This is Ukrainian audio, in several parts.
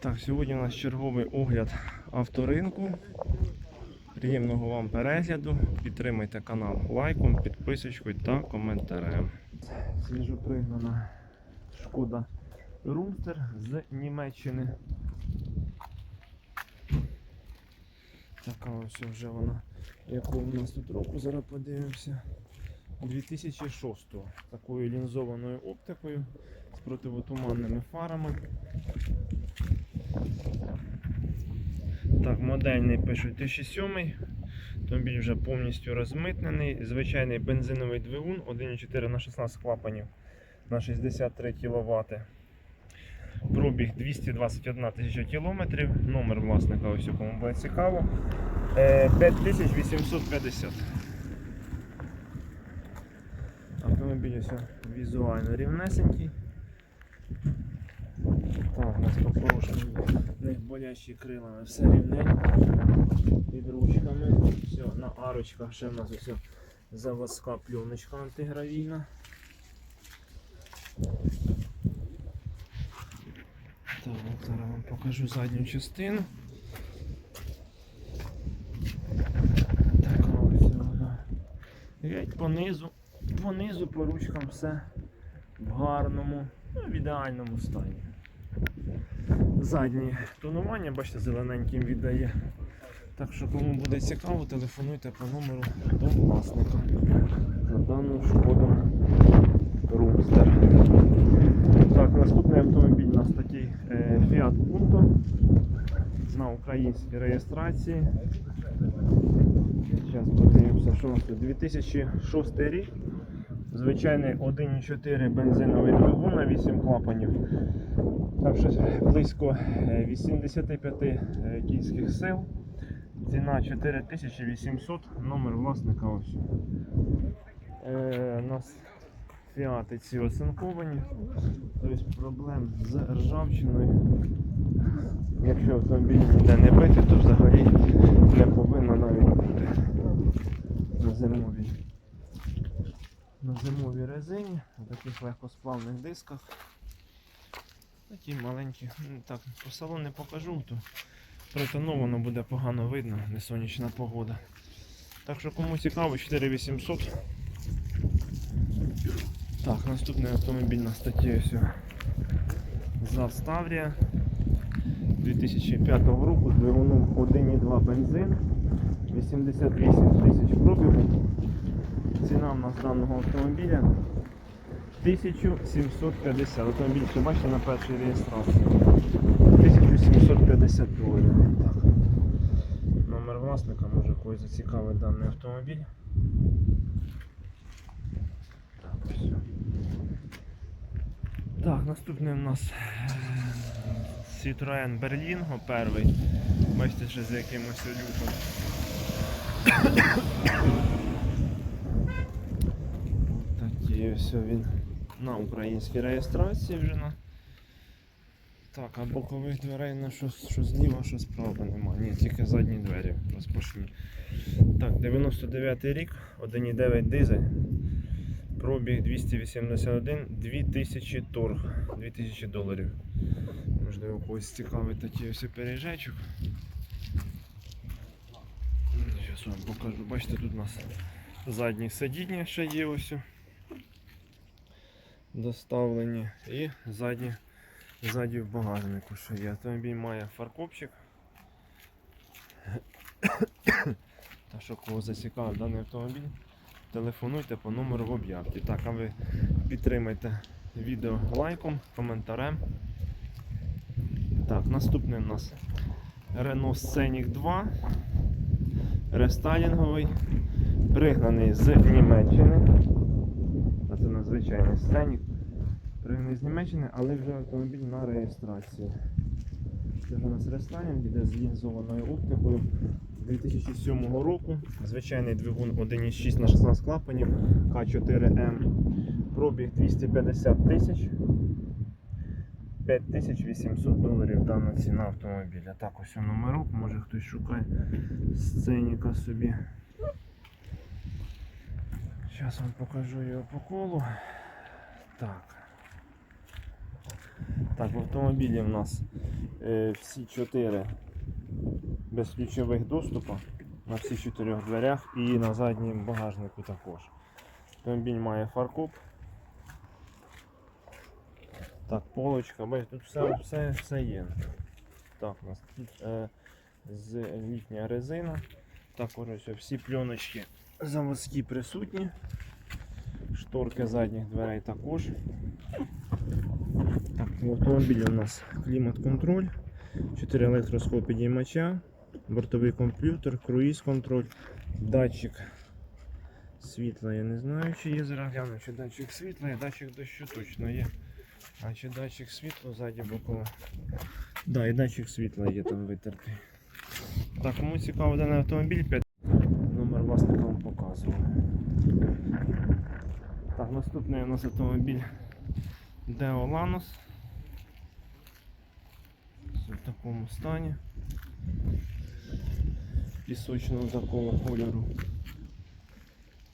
Так, сьогодні у нас черговий огляд авторинку. Приємного вам перегляду. Підтримайте канал лайком, підписочкою та коментарем. Свіжопригнана шкода Румстер з Німеччини. Така ось вже вона. Яку у нас тут року, зараз подивимося. 2006 такою лінзованою оптикою з противотуманними фарами. Так, модельний пишуть 2007. Автомобіль вже повністю розмитнений. Звичайний бензиновий двигун 1,4 на 16 клапанів на 63 кВт. Пробіг 221 тисяча кілометрів. Номер власника, ось кому буде цікаво. Е, 5850. Автомобіль ось візуально рівнесенький. Так, у нас по порушенню не болящі крилами, все рівненько. Під ручками. Все, на арочках ще в нас ось заводська пленочка антигравійна. Так, зараз вам покажу задню частину. Така ось вона. Геть понизу, понизу по ручкам все в гарному, ну, в ідеальному стані. Заднє тонування, бачите, зелененьким віддає. Так що кому буде цікаво, телефонуйте по номеру до власника на дану шкоду Румстер. Так, наступний автомобіль у нас такий е, Fiat Punto на українській реєстрації. Зараз подивимося, що у нас тут 2006 рік. Звичайний 1,4 бензиновий двигун на 8 клапанів. Там щось близько е, 85 е, кінських сил. Ціна 4800, номер власника ось. Е, у нас фіати ці оцинковані. Тобто проблем з ржавчиною. Якщо автомобіль ніде не бити, то взагалі не повинно навіть бути на зимовій. На зимовій резині, на таких легкосплавних дисках. Такі маленькі. Ну, Так, по салон не покажу, то притоновано буде погано видно, не сонячна погода. Так що кому цікаво, 4800. Так, наступний автомобіль на статті ЗАЗ 2005 року з двигуном 1,2 бензин, 88 тисяч пробігу. Ціна в нас даного автомобіля 1750. Автомобіль ще бачите на першій реєстрації. 1750 доларів. Номер власника, може когось зацікавить даний автомобіль. Так, ось. Так, наступний у нас е, Citroen Berlingo перший. Бачите, ще з якимось люком. Такий ось він на українській реєстрації вже на. Так, а бокових дверей на що, що зліва, що справа нема. Ні, тільки задні двері розпашні. Так, 99 рік, 1,9 дизель. Пробіг 281, 2000 торг, 2000 доларів. Можливо, когось цікавий такий ось переїжджачок. Зараз вам покажу. Бачите, тут у нас задні сидіння ще є ось. Доставлені і задні ззаді в багажнику ще є. Автомобіль має фаркопчик. Та що кого зацікавив даний автомобіль, телефонуйте по номеру в об'явці. Так, а ви підтримайте відео лайком, коментарем. Так, наступний у нас Renault Scenic 2. Рестайлінговий, пригнаний з Німеччини. Це надзвичайний Scenic. Пригнаний з Німеччини, але вже автомобіль на реєстрації. Це вже у нас рестайлінг, йде з лінзованою оптикою 2007 року. Звичайний двигун 1,6 на 16 клапанів К4М. Пробіг 250 тисяч. 5800 доларів дана ціна автомобіля. Так, ось у номерок, може хтось шукає сценіка собі. Зараз вам покажу його по колу. Так. Так, в автомобілі в нас е, всі чотири без ключових доступу на всіх чотирьох дверях і на задньому багажнику також. Автомобіль має фаркоп. Так, полочка, бачите, тут все, все, все є. Так, у нас тут е, з літня резина. Також ось всі пленочки заводські присутні. Шторки задніх дверей також. Так, в автомобілі у нас клімат-контроль, 4 електросхопідіймача, бортовий комп'ютер, круїз-контроль, датчик світла. Я не знаю, чи є зараз гляну, чи датчик світла, є датчик дощу точно є. А чи датчик світла ззаді боково. Да, і датчик світла є там витертий. Так, кому цікаво даний автомобіль, 5 номер власника вам показував. Наступний у нас автомобіль Deo Lanos. В такому стані. Пісочного такого кольору.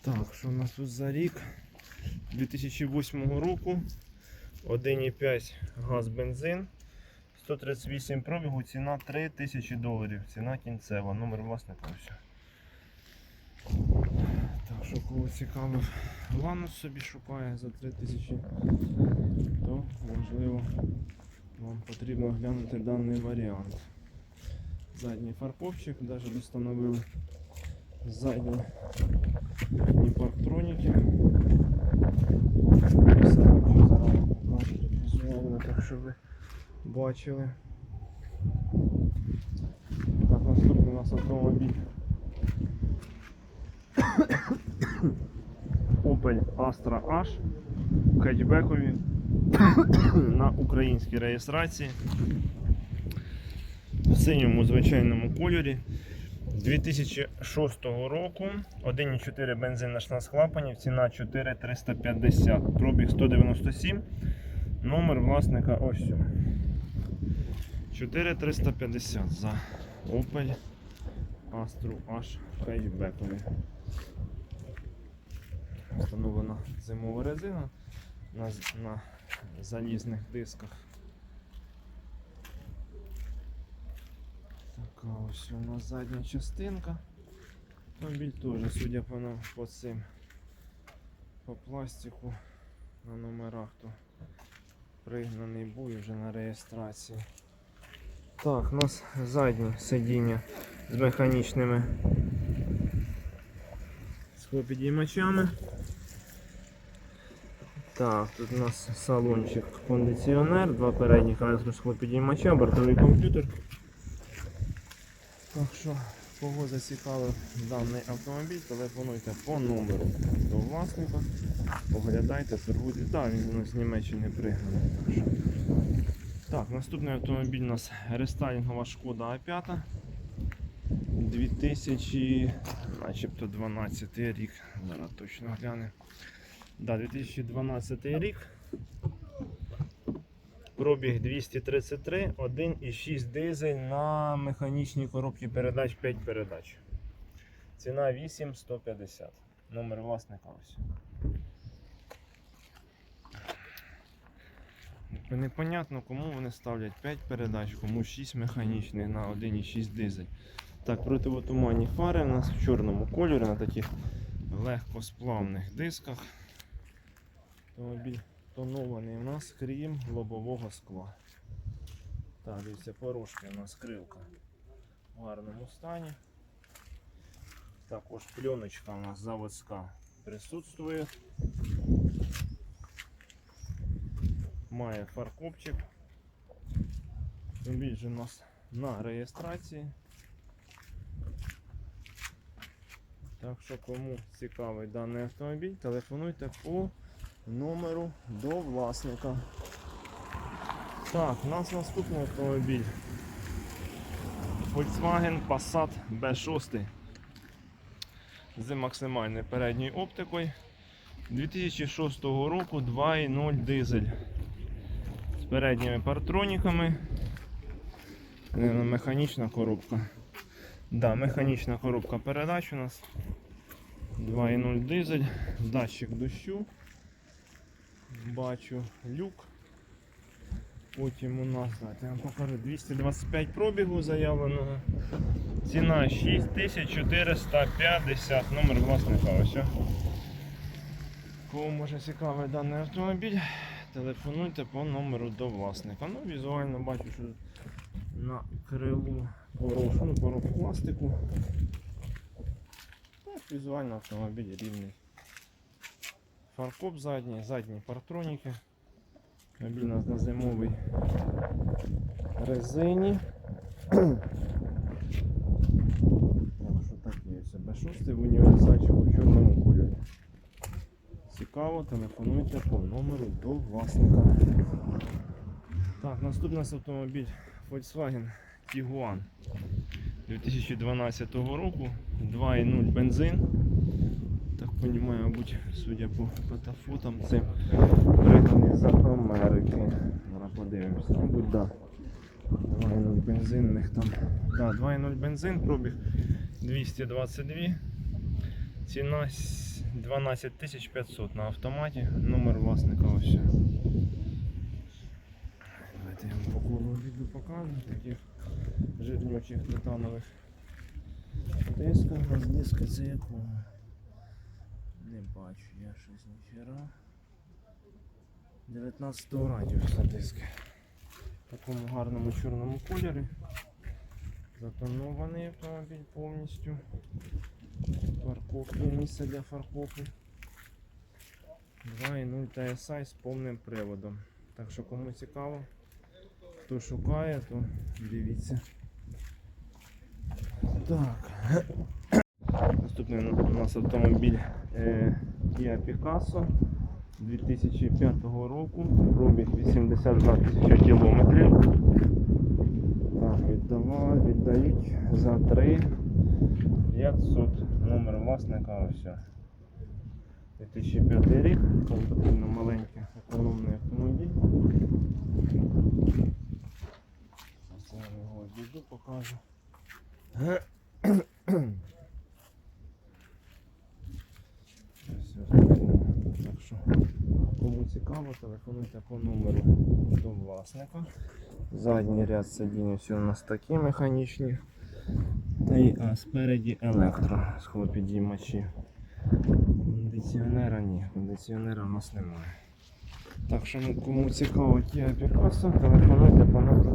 Так, що у нас тут за рік? 2008 року. 1,5 газ бензин. 138 пробігу, ціна 3000 доларів. Ціна кінцева, номер власника все. Кого цікавив, Ланус собі шукає за 3000, то можливо вам потрібно глянути даний варіант. Задній фарповчик, навіть встановили задні парктроніки. Все, хочу зараз покажу візуально, так що ви бачили. Так, наступний у нас автомобіль. Opel Astra H хетчбекові на українській реєстрації в синьому звичайному кольорі. З 2006 року 1,4 бензин на 16 клапанів, ціна 4350, пробіг 197, номер власника ось. 4350 за Opel Astra H хетчбекові. Встановлена зимова резина на, на залізних дисках. Така ось у нас задня частинка. Автомобіль теж, судя по, по цим по пластику на номерах, то пригнаний був вже на реєстрації. Так, у нас заднє сидіння з механічними схлопідіймачами. Так, тут у нас салончик кондиціонер, два передніх електросхлопідіймача, бортовий комп'ютер. Так що, кого зацікавив даний автомобіль, телефонуйте по номеру до власника, поглядайте, торгуйте. Так, він з Німеччини пригнаний. Так, що. так, наступний автомобіль у нас рестайлінгова шкода А5. 2000, начебто 12 рік. Зараз точно глянемо. Да, 2012 рік. Пробіг 233, 1,6 дизель на механічній коробці передач 5 передач. Ціна 8150. Номер власника ось. Непонятно, кому вони ставлять 5 передач, кому 6 механічних на 1,6 дизель. Так, противотуманні фари у нас в чорному кольорі на таких легкосплавних дисках. Автомобіль тонований у нас крім лобового скла. Так, дивіться, порожки у нас крилка в гарному стані. Також пленочка у нас заводська присутствує. Має фаркопчик. Автомобіль же у нас на реєстрації. Так що кому цікавий даний автомобіль, телефонуйте по номеру до власника. Так, у нас наступний автомобіль. Volkswagen Passat B6 з максимальною передньою оптикою 2006 року 2.0 дизель з передніми партроніками. Е, Механічна коробка. Да, механічна коробка передач у нас 2.0 дизель, датчик дощу. Бачу люк. Потім у нас, я вам покажу, 225 пробігу заявленого. Ціна 6450, номер власника ось. Кому може цікавий даний автомобіль, телефонуйте по номеру до власника. Ну, візуально бачу, що на крилу порог, ну, пластику. Так, візуально автомобіль рівний. Фаркоп задній, задні партроніки. Автомобіль у нас на зимовій резині. Так що так є себе шостий в універсальчику в чорному кольорі. Цікаво, телефонуйте по номеру до власника. Так, наступний нас автомобіль Volkswagen Tiguan 2012 року, 2.0 бензин. Розумію, мабуть, судя по фотофотам, це пригнаний з Америки. Зараз подивимося. Мабуть, так. Да. 2.0 бензин, там. Да, 2.0 бензин, пробіг 222. Ціна с- 12 500 на автоматі. Номер власника ось. Давайте я вам по колу відео покажу. Таких жирнючих титанових дисках. У нас диска це якого? Не бачу, я щось ніхера. 19 радіуса диски. В такому гарному чорному кольорі. Затонований автомобіль повністю. Парковки, місце для фаркопу. 2.0 TSI з повним приводом. Так що кому цікаво, хто шукає, то дивіться. Так. Наступний у нас автомобіль Kia Picasso 2005 року, пробіг 82 тисячі кілометрів. Так, віддавали, віддають за 3 500 номер власника ось. 2005 рік, потрібно маленький економний автомобіль. Зараз його відійду, покажу. Ось ось такого. Так що, цікаво, телефонуйте по номеру до власника. Задній ряд сидінь ось у нас такі механічні. Та й а спереді електро схлопідіймачі. Кондиціонера ні, кондиціонера у нас немає. Так що ну, кому цікаво ті Picasso, телефонуйте по номеру.